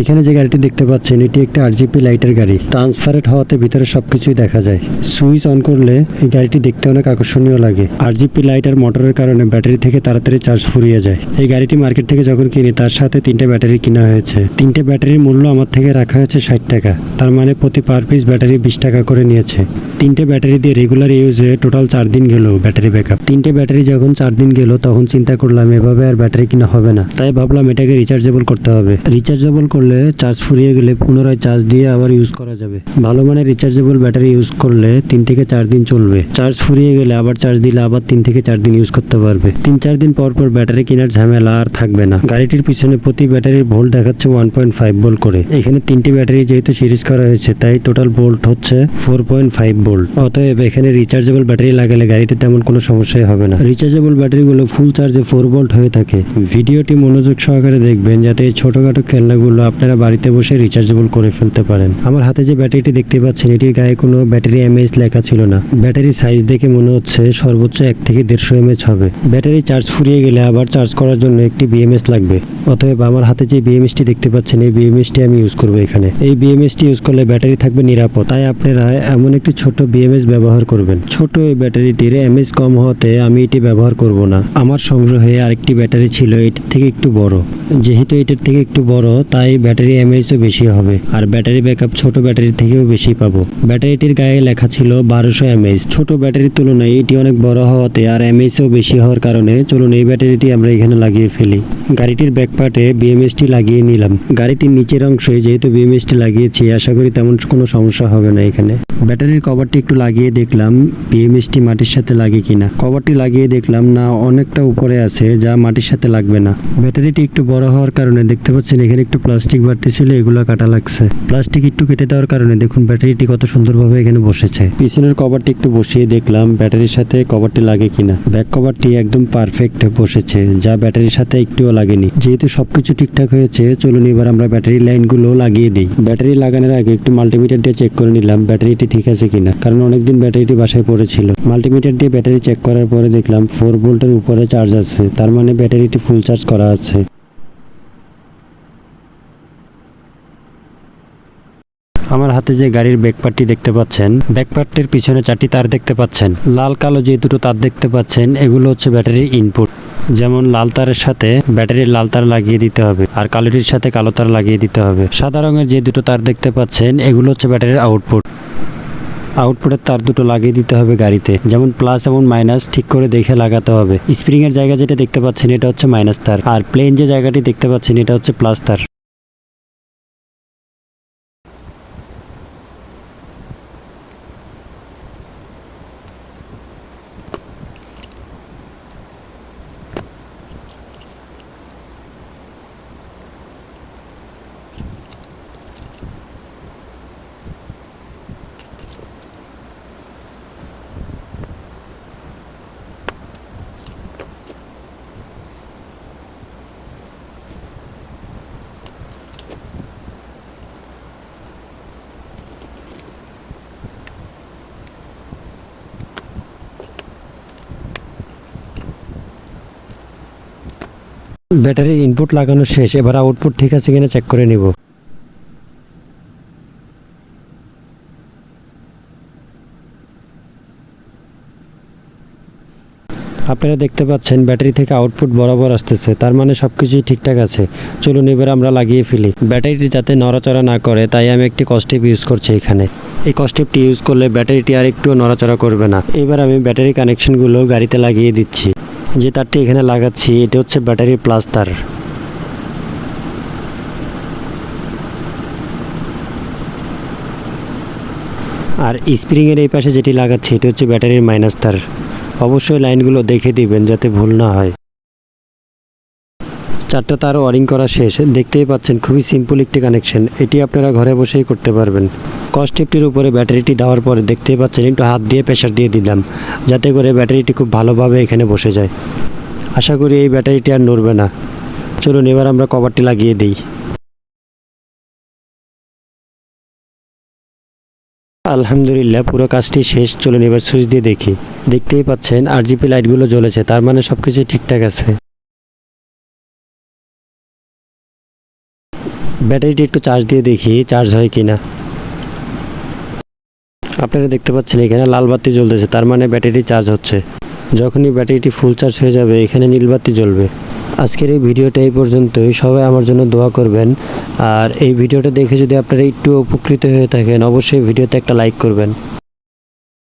এখানে যে গাড়িটি দেখতে পাচ্ছেন, এটি একটি আরজিপি লাইটের গাড়ি। ট্রান্সফারেট হওয়াতে ভিতরে সবকিছুই দেখা যায়। সুইচ অন করলে এই গাড়িটি দেখতে অনেক আকর্ষণীয় লাগে। আরজিপি লাইট আর মোটরের কারণে ব্যাটারি থেকে তাড়াতাড়ি চার্জ ফুরিয়ে যায়। এই গাড়িটি মার্কেট থেকে যখন কিনি, তার সাথে তিনটে ব্যাটারি কিনা হয়েছে। তিনটে ব্যাটারির মূল্য আমার থেকে রাখা হয়েছে ষাট টাকা। তার মানে প্রতি পার পিস ব্যাটারি বিশ টাকা করে নিয়েছে। তিনটে ব্যাটারি দিয়ে রেগুলার ইউজে টোটাল চার দিন গেল ব্যাটারি ব্যাকআপ তিনটে ব্যাটারি যখন চার দিন গেল, তখন চিন্তা করলাম, এভাবে আর ব্যাটারি কিনা হবে না। তাই ভাবলাম এটাকে রিচার্জেবল করতে হবে। রিচার্জেবল করলে চার্জ ফুরিয়ে গেলে পুনরায় চার্জ দিয়ে আবার ইউজ করা যাবে। ভালো মানের রিচার্জেবল ব্যাটারি ইউজ করলে তিন থেকে চার দিন চলবে। চার্জ ফুরিয়ে গেলে আবার চার্জ দিলে আবার তিন থেকে চার দিন ইউজ করতে পারবে। তিন চার দিন পর পর ব্যাটারি কেনার ঝামেলা আর থাকবে না। গাড়িটির পিছনে প্রতি ব্যাটারির ভোল্ট দেখাচ্ছে ওয়ান পয়েন্ট ফাইভ ভোল্ট করে। এখানে তিনটি ব্যাটারি যেহেতু সিরিজ করা হয়েছে, তাই টোটাল ভোল্ট হচ্ছে ফোর পয়েন্ট ফাইভ ভোল্ট অতএব এখানে রিচার্জেবল ব্যাটারি লাগালে গাড়িতে তেমন কোনো সমস্যাই হবে না। রিচার্জেবল ব্যাটারিগুলো ফুল চার্জে ফোর ভোল্ট হয়ে থাকে। ভিডিওটি মনোযোগ সহকারে দেখবেন যাতে এই ছোটখাটো খেলনাগুলো আপনারা বাড়িতে বসে রিচার্জেবল করে ফেলতে পারেন। আমার হাতে যে ব্যাটারিটি দেখতে পাচ্ছেন, এটির গায়ে কোনো ব্যাটারি এমএইচ লেখা ছিল না। ব্যাটারি সাইজ দেখে মনে হচ্ছে সর্বোচ্চ এক থেকে দেড়শো এমএচ হবে। ব্যাটারি চার্জ ফুরিয়ে গেলে আবার চার্জ করার জন্য একটি বিএমএস লাগবে। অতএব আমার হাতে যে বিএমএসটি দেখতে পাচ্ছেন, এই বিএমএসটি আমি ইউজ করব এখানে। এই বিএমএসটি ইউজ করলে ব্যাটারি থাকবে নিরাপদ। তাই আপনারা এমন একটি ছোট বিএমএস ব্যবহার করবেন। ছোট এই ব্যাটারিটির এমএস কম হওয়াতে আমি এটি ব্যবহার করব না। আমার সংগ্রহে আরেকটি ব্যাটারি ছিল, এটির থেকে একটু বড়। যেহেতু এটার থেকে একটু বড়, তাই ব্যাটারি এমএইচও বেশি হবে। আর ব্যাটারি ব্যাকআপ ছোট ব্যাটারির থেকেও বেশি পাবো। ব্যাটারিটির গায়ে লেখা ছিল বারোশো এমএইচ ছোট ব্যাটারির তুলনায় এটি অনেক বড় হওয়াতে আর এমএইচও বেশি হওয়ার কারণে চলুন এই ব্যাটারিটি আমরা এখানে লাগিয়ে ফেলি। গাড়িটির ব্যাকপার্টে বিএমএসটি লাগিয়ে নিলাম। গাড়িটির নিচের অংশে যেহেতু বিএমএসটি লাগিয়েছি, আশা করি তেমন কোনো সমস্যা হবে না এখানে। ব্যাটারির কভারটি একটু লাগিয়ে দেখলাম বিএমএসটি মাটির সাথে লাগে কিনা। কভারটি লাগিয়ে দেখলাম, না, অনেকটা উপরে আছে, যা মাটির সাথে লাগবে না। ব্যাটারিটি একটু বড় হওয়ার কারণে দেখতে পাচ্ছেন, এখানে একটু প্লাস্টিক বাড়তি ছিল, এগুলো কাটা লাগছে। প্লাস্টিক একটু কেটে দেওয়ার কারণে দেখুন, ব্যাটারিটি কত সুন্দরভাবে এখানে বসেছে। পিছনের কভারটি একটু বসিয়ে দেখলাম, ব্যাটারির সাথে কভারটি লাগে কিনা। ব্যাক কভারটি একদম পারফেক্ট বসেছে, যা ব্যাটারির সাথে একটুও লাগেনি। যেহেতু সবকিছু ঠিকঠাক হয়েছে, চলুন এবার আমরা ব্যাটারি লাইনগুলো লাগিয়ে দিই। ব্যাটারি লাগানোর আগে একটু মাল্টিমিটার দিয়ে চেক করে নিলাম, ব্যাটারিটি ঠিক আছে কিনা। কারণ অনেকদিন ব্যাটারিটি বাসায় পড়েছিল। মাল্টিমিটার দিয়ে ব্যাটারি চেক করার পরে দেখলাম ফোর ভোল্টের উপরে চার্জ আছে, তার মানে ব্যাটারিটি ফুল চার্জ করা আছে। আমার হাতে যে গাড়ির ব্যাকপার্টটি দেখতে পাচ্ছেন ব্যাকপার্টটির পিছনে চারটি তার দেখতে পাচ্ছেন। লাল, কালো যে দুটো তার দেখতে পাচ্ছেন, এগুলো হচ্ছে ব্যাটারির ইনপুট যেমন লাল তারের সাথে ব্যাটারির লাল তার লাগিয়ে দিতে হবে, আর কালোটির সাথে কালো তার লাগিয়ে দিতে হবে। সাদা রঙের যে দুটো তার দেখতে পাচ্ছেন, এগুলো হচ্ছে ব্যাটারির আউটপুট আউটপুটের তার দুটো লাগিয়ে দিতে হবে গাড়িতে। যেমন প্লাস এবং মাইনাস ঠিক করে দেখে লাগাতে হবে। স্প্রিং এর জায়গা যেটা দেখতে পাচ্ছেন এটা হচ্ছে মাইনাস তার। আর প্লেন যে জায়গাটি দেখতে পাচ্ছেন এটা হচ্ছে প্লাস তার। ব্যাটারির ইনপুট লাগানো শেষ, এবার আউটপুট ঠিক আছে কিনা চেক করে নিব। আপনারা দেখতে পাচ্ছেন ব্যাটারি থেকে আউটপুট বরাবর আসতেছে, তার মানে সব কিছুই ঠিকঠাক আছে। চলুন এবার আমরা লাগিয়ে ফেলি। ব্যাটারিটি যাতে নড়াচড়া না করে, তাই আমি একটি কস্টেপ ইউজ করছি এখানে। এই কস্টেপটি ইউজ করলে ব্যাটারিটি আর একটুও নড়াচড়া করবে না। এবার আমি ব্যাটারি কানেকশনগুলো গাড়িতে লাগিয়ে দিচ্ছি। যে তারটি এখানে লাগাচ্ছি, এটা হচ্ছে ব্যাটারি প্লাস তার আর স্প্রিংয়ের এই পাশে যেটি লাগাচ্ছি, এটি হচ্ছে ব্যাটারির মাইনাস তার। অবশ্যই লাইনগুলো দেখে দিবেন যাতে ভুল না হয়। চারটা তার ওয়ারিং করা শেষ। দেখতেই পাচ্ছেন, খুবই সিম্পল একটি কানেকশন এটি আপনারা ঘরে বসেই করতে পারবেন। কস্টেপটির উপরে ব্যাটারিটি দেওয়ার পরে দেখতেই পাচ্ছেন, একটু হাত দিয়ে প্রেশার দিয়ে দিলাম, যাতে করে ব্যাটারিটি খুব ভালোভাবে এখানে বসে যায়। আশা করি এই ব্যাটারিটি আর নড়বে না। চলুন, এবার আমরা কভারটি লাগিয়ে দিই। আলহামদুলিল্লাহ, পুরো কাজটি শেষ। চলুন, এবার সুইচ দিয়ে দেখি। দেখতেই পাচ্ছেন আর জিপি লাইটগুলো জ্বলেছে, তার মানে সব কিছু ঠিকঠাক আছে। ব্যাটারিটি একটু চার্জ দিয়ে দেখি, চার্জ হয় কি না আপনারা দেখতে পাচ্ছেন এখানে লাল বাতি জ্বলতেছে, তার মানে ব্যাটারি চার্জ হচ্ছে। যখনই ব্যাটারিটি ফুল চার্জ হয়ে যাবে, এখানে নীল বাতি জ্বলবে। আজকের এই ভিডিওটা এই পর্যন্তই। সবাই আমার জন্য দোয়া করবেন। আর এই ভিডিওটা দেখে যদি আপনারা একটু উপকৃত হয়ে থাকেন, অবশ্যই ভিডিওতে একটা লাইক করবেন।